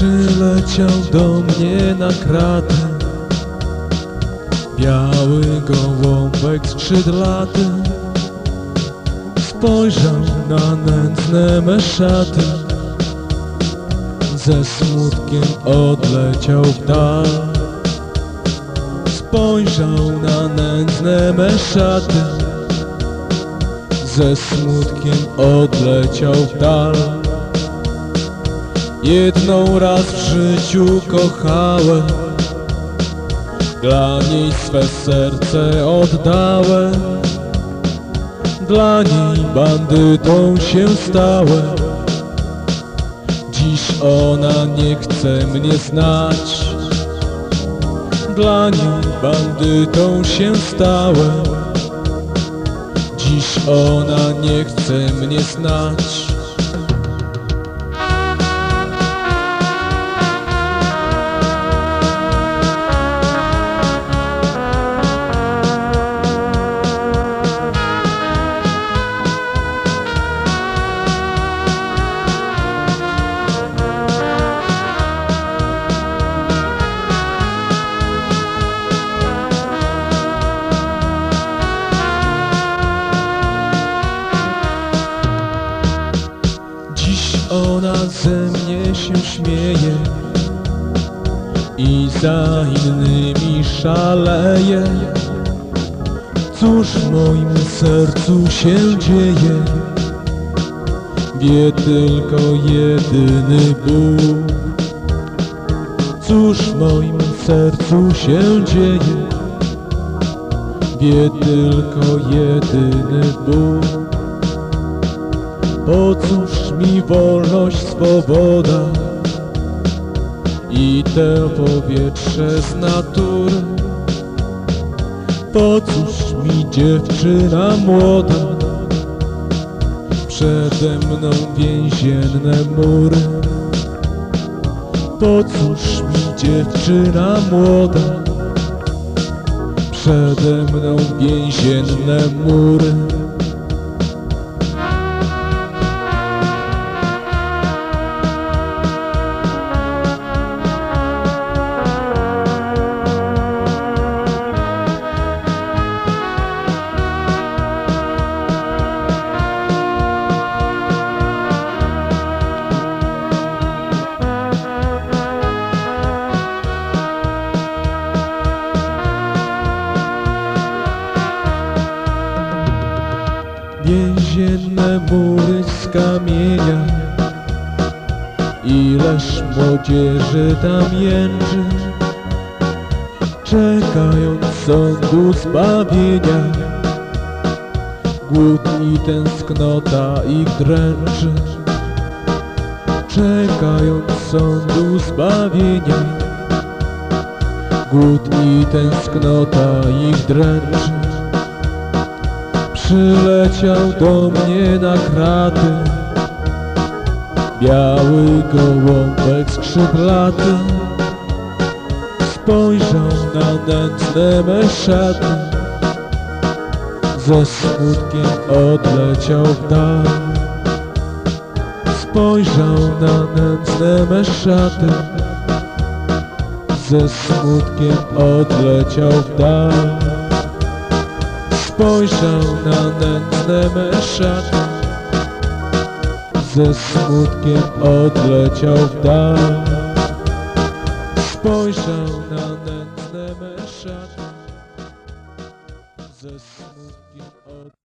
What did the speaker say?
Przyleciał do mnie na kratę. Biały gołąbek skrzydlaty Spojrzał na nędzne me szaty Ze smutkiem odleciał w dal. Spojrzał na nędzne me szaty Ze smutkiem odleciał w dal Jedną raz w życiu kochałem. Dla niej swe serce oddałem. Dla niej bandytą się stałem. Dziś ona nie chce mnie znać. Dla niej bandytą się stałem. Dziś ona nie chce mnie znać mnie się śmieje I za innymi szaleje. Cóż w moim sercu się dzieje? Wie tylko jedyny Bóg. Cóż w moim sercu się dzieje? Wie tylko jedyny Bóg po cóż mi wolność, swoboda i te powietrze z natury? Po cóż mi dziewczyna młoda? Przede mną więzienne mury. Po cóż mi dziewczyna młoda? Przede mną więzienne mury. Więzienne mury z kamienia. Ileż młodzieży tam jęczy Czekając sądu zbawienia. Głód i tęsknota ich dręczy Czekając sądu zbawienia. Głód i tęsknota ich dręczy Przyleciał do mnie na kraty. Biały gołąbek skrzydlaty Spojrzał na nędzne me szaty Ze smutkiem odleciał w dal. Spojrzał na nędzne me szaty Ze smutkiem odleciał w dal Spojrzał na nędzne me szaty Ze smutkiem odleciał w dal. Spojrzał na nędzne me szaty Ze smutkiem od...